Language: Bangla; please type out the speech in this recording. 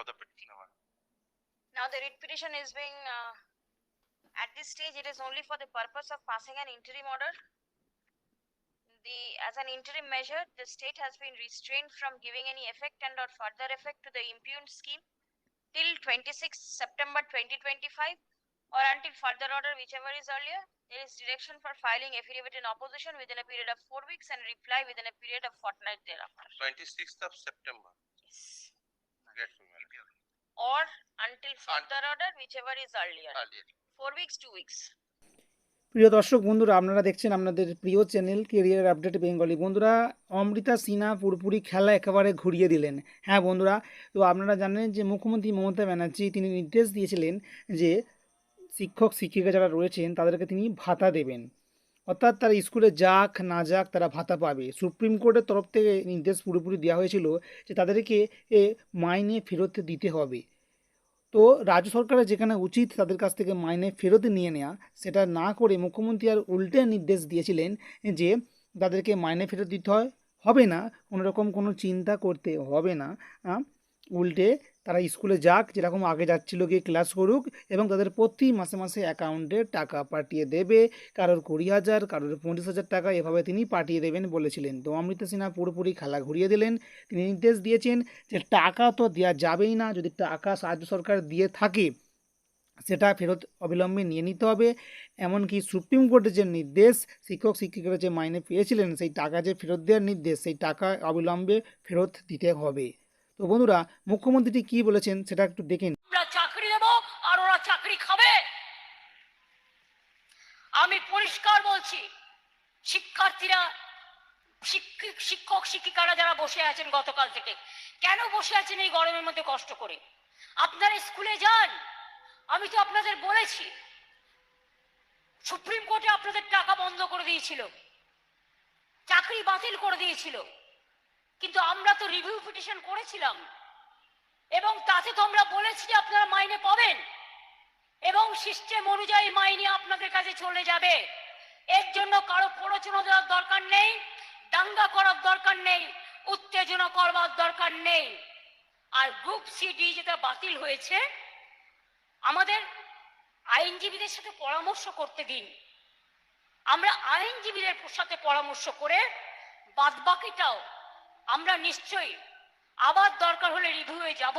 for the petitioner. Now the writ petition is being, uh, at this stage, it is only for the purpose of passing an interim order. The, as an interim measure, the state has been restrained from giving any effect and or further effect to the impugned scheme till twenty-sixth September twenty twenty-five or until further order whichever is earlier. There is direction for filing affidavit in opposition within a period of four weeks and reply within a period of fortnight thereafter. Twenty-sixth of September. Yes. Grateful, madam. Or until further order whichever is earlier. Earlier. Four weeks, two weeks. প্রিয় দর্শক বন্ধুরা আপনারা দেখছেন আপনাদের প্রিয় চ্যানেল কেরিয়ার আপডেট বেঙ্গলি বন্ধুরা অমৃতা সিনহা পুরোপুরি খেলা একেবারে ঘুরিয়ে দিলেন হ্যাঁ বন্ধুরা তো আপনারা জানেন যে মুখ্যমন্ত্রী মমতা ব্যানার্জি তিনি নির্দেশ দিয়েছিলেন যে শিক্ষক শিক্ষিকা যারা রয়েছেন তাদেরকে তিনি ভাতা দেবেন অর্থাৎ তারা স্কুলে যাক, না যাক, তারা ভাতা পাবে। সুপ্রিম কোর্টের তরফ থেকে নির্দেশ পুরোপুরি দেওয়া হয়েছিল যে তাদেরকে এ মাইনে ফেরত দিতে হবে। তো রাজ্য সরকারের যেখানে উচিত তাদের কাছ থেকে মাইনে ফেরত নিয়ে নেওয়া সেটা না করে মুখ্যমন্ত্রী আর উল্টে নির্দেশ দিয়েছিলেন যে তাদেরকে মাইনে ফেরত দিতে হয়, হবে না, কোনোরকম কোনো চিন্তা করতে হবে না উল্টে তারা স্কুলে যাক, যেরকম আগে যাচ্ছিল গিয়ে ক্লাস করুক এবং তাদের প্রতি মাসে মাসে অ্যাকাউন্টে টাকা পাঠিয়ে দেবে। কারোর কুড়ি হাজার, কারোর পঁচিশ হাজার টাকা এভাবে তিনি পাঠিয়ে দেবেন বলেছিলেন। তো অমৃতা সিনহা পুরোপুরি খেলা ঘুরিয়ে দিলেন। তিনি নির্দেশ দিয়েছেন যে টাকা তো দেওয়া যাবেই না, যদি টাকা সাহায্য সরকার দিয়ে থাকে, সেটা ফেরত অবিলম্বে নিয়ে নিতে হবে। এমনকি সুপ্রিম কোর্টের যে নির্দেশ, শিক্ষক শিক্ষিকারা যে মাইনে পেয়েছিলেন, সেই টাকা যে ফেরত দেওয়ার নির্দেশ, সেই টাকা অবিলম্বে ফেরত দিতে হবে। তো বন্ধুরা, মুখ্যমন্ত্রীটি কী বলেছেন সেটা একটু দেখেন আমরা চাকরি দেব আর ওরা চাকরি খাবে। আমি পরিষ্কার বলছি, শিক্ষার্থীরা শিক্ষক, শিক্ষিকারা যারা বসে আছেন গতকাল থেকে, কেন বসে আছেন এই গরমের মধ্যে কষ্ট করে? আপনারা স্কুলে যান। আমি তো আপনাদের বলেছি, সুপ্রিম কোর্টে আপনাদের টাকা বন্ধ করে দিয়েছিল। চাকরি বাতিল করে দিয়েছিল। কিন্তু আমরা তো রিভিউ পিটিশন করেছিলাম। এবং তাতে তো আমরা বলেছি যে আপনারা মাইনে পাবেন। এবং সিস্টেম অনুযায়ী মাইনে আপনাদের কাছে চলে যাবে। এর জন্য কারও প্ররোচনা দেওয়ার দরকার নেই, দাঙ্গা করার দরকার নেই, উত্তেজনা করবার দরকার নেই। আর গ্রুপ সিডি যেটা বাতিল হয়েছে, আমাদের আইনজীবীদের সাথে পরামর্শ করতে দিন। আমরা আইনজীবীদের সাথে পরামর্শ করে বাদবাকিটাও আমরা নিশ্চয়ই। আবার দরকার হলে রিভিউয়ে যাব।